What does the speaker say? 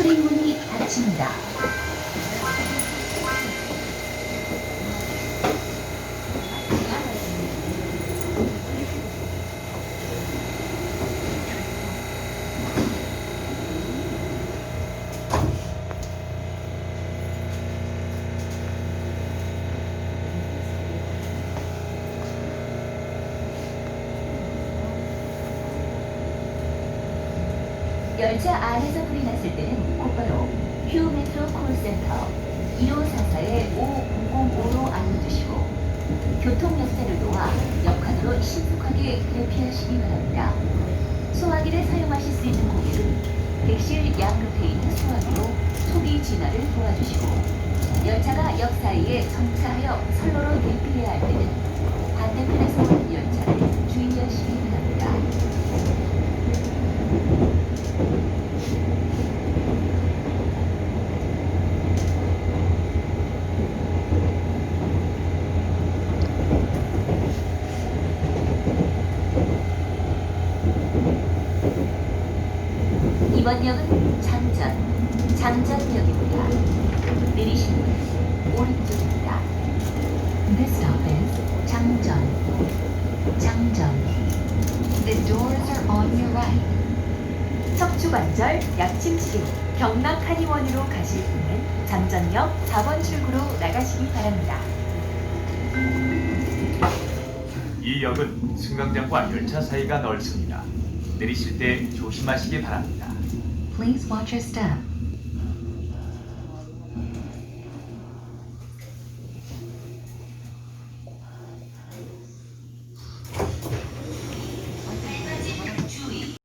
출입문이 닫힙니다. 열차 안에서 불이 났을 때는 곧바로 휴 메트로 콜센터 1544에 5005로 알려주시고 교통 역사를 놓아 역할으로 신속하게 대피하시기 바랍니다. 소화기를 사용하실 수 있는 고객은 객실 양옆에 있는 소화기로 소비 진화를 도와주시고 열차가 역 사이에 정차하여 선로로 대피해야 할 때는 반대편에서 오는 열차를 주의하시기 바랍니다. 이번 역은 장전, 장전역입니다. 내리시는 오른쪽입니다. This stop is 장전, 장전. The doors are on your right. 척추관절, 약침치료, 경락 한의원으로 가실 분은 장전역 4번 출구로 나가시기 바랍니다. 이 역은 승강장과 열차 사이가 넓습니다. 내리실 때 조심하시길 바랍니다. Please watch your step.